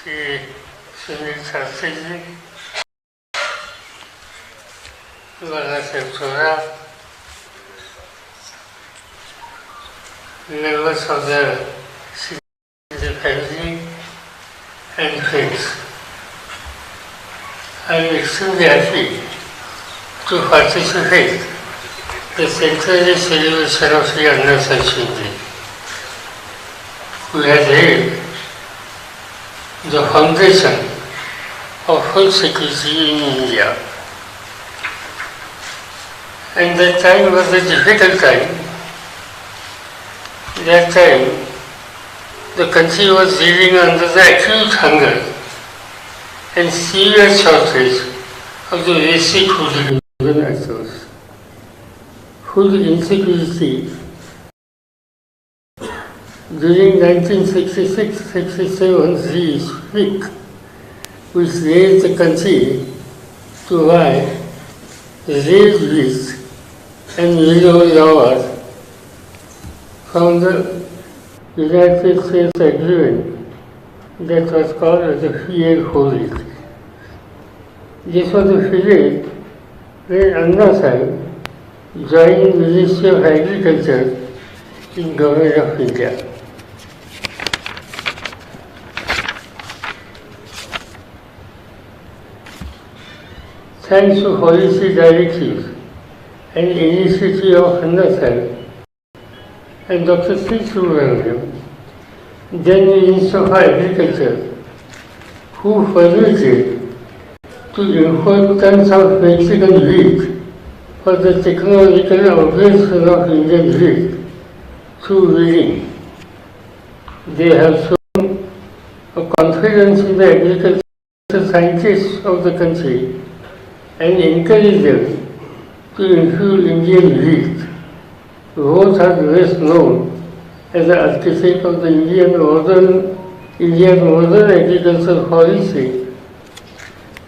Shri Sunil Shastri ji Ivana Septura, members of the City family and friends. I am extremely happy to participate the centenary celebration of Sri Anna Sanchindi, who has laid the foundation of food security in India. And that time was a difficult time. That time, the country was living under the acute hunger and severe shortage of the basic food given resource. Food insecurity during 1966-67 week, which raised the country to buy raised wheat and willow flowers from the United States Agreement that was called the FIA Holding. This was a period when Anna Sahib joined Ministry of Agriculture in Government of India. Thanks to policy directives and initiative of Sahib and Dr. C. Subramaniam, then Minister of Agriculture, who permitted to import tons of Mexican wheat for the technological operation of Indian wheat through weeding. They have shown a confidence in the agricultural scientists of the country and encourage them to infuse Indian wheat. Both are best known as the architect of the Indian modern, Indian modern agricultural policy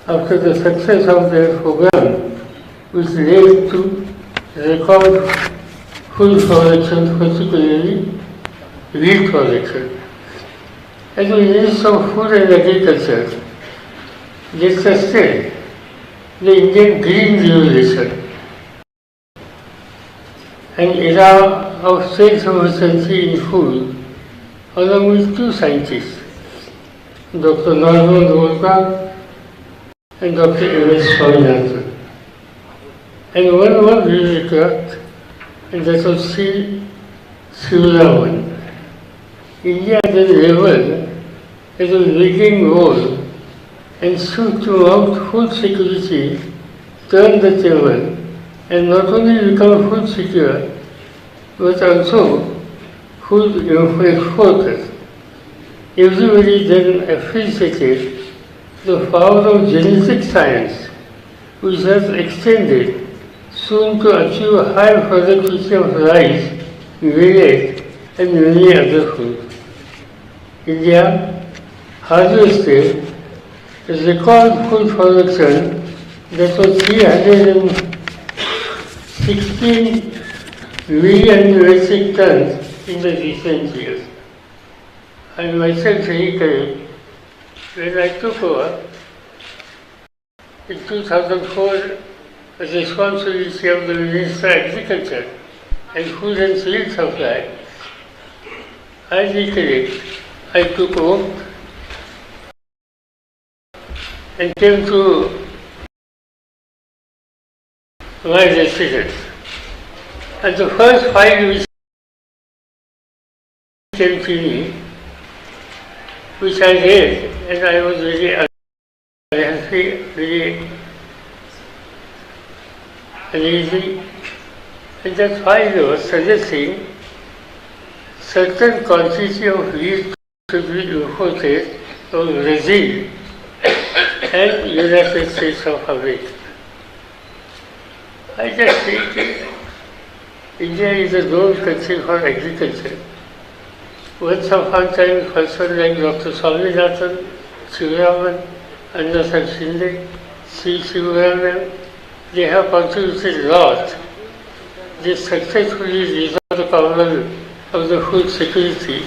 after the success of their program, which led to record food production, particularly wheat production. As a Minister of Food and Agriculture, they sustained the Indian Green Revolution, an era of self-sufficiency in food, along with two scientists, Dr. Norman Volkar and Dr. M.S. Swaminathan. And one more bureaucrat, and that was C. Sivaraman. India then leveled as a leading role and soon throughout food security turn the table and not only become food secure but also food exporters. Everybody then appreciated the power of genetic science which has extended soon to achieve high productivity of rice, millet and many other foods. India harvested a record food production that was 316 million metric tons in the recent years. I myself recollect when I took over in 2004 the responsibility of the Minister of Agriculture and Food and Field Supply, I recollect I took over and came to my residence. And the first file which came to me, which I read, and I was very unhappy, very uneasy, and that file was suggesting certain quantity of wheat should be imported from Brazil and United States of America. I just think India is a known country for agriculture. Once upon a time, person like Dr. Swaminathan, Shivaraman, Anna Shinde, C. Shivaraman, they have contributed a lot. They successfully resolved the problem of the food security.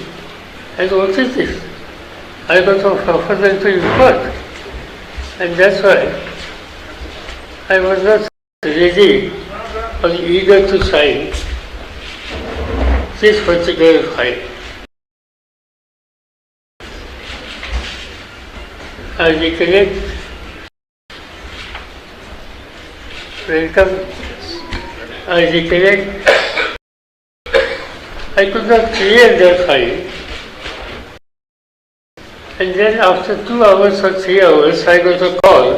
And what is this? I got a to import. And that's why I was not ready or eager to sign this particular file. I recollect welcome. I recollect I could not clear that file. And then after two hours or three hours, I got a call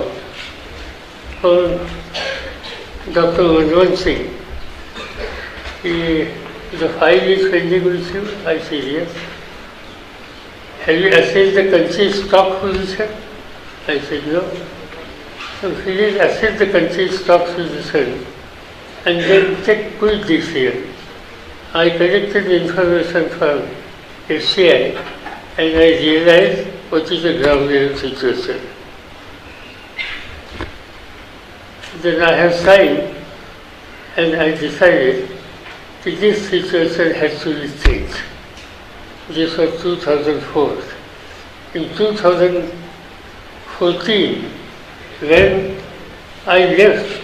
from Dr. Manmohan Singh. He, the file is pending with you. I said, yes. Have you assessed the country's stock position? I said, no. So he did assess the country's stock position and then check quick this year. I collected information from FCI and I realized what is the level situation. Then I have signed and I decided that this situation has to be changed. This was 2004. In 2014, when I left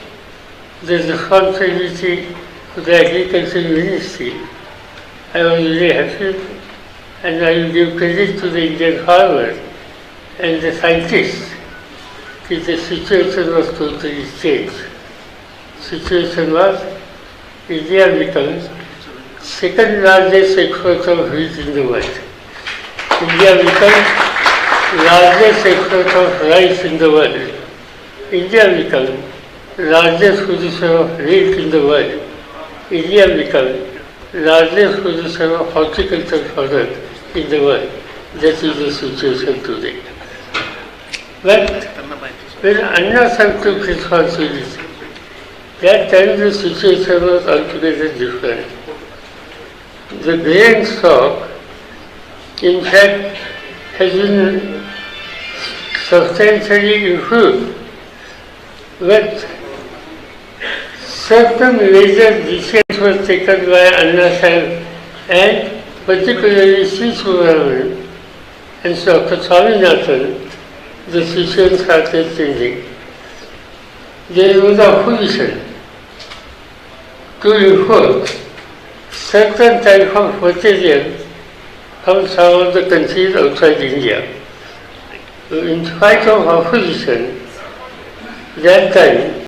the responsibility to the Agriculture Ministry, I was very happy and I will give credit to the Indian farmers and the scientists that the situation was totally changed. Situation was India becomes second largest exporter of wheat in the world. India becomes largest exporter of rice in the world. India becomes largest producer of wheat in the world. India becomes largest producer of horticultural product in the world. That is the situation today. But when Anna took responsibility, that time the situation was altogether different. The grain stock, in fact, has been substantially improved. But certain major decisions were taken by Anna and particularly Sri Subramanian and Dr. Swaminathan, the situation started changing. There was opposition to import certain type of material from some of the countries outside India. In spite of opposition, that time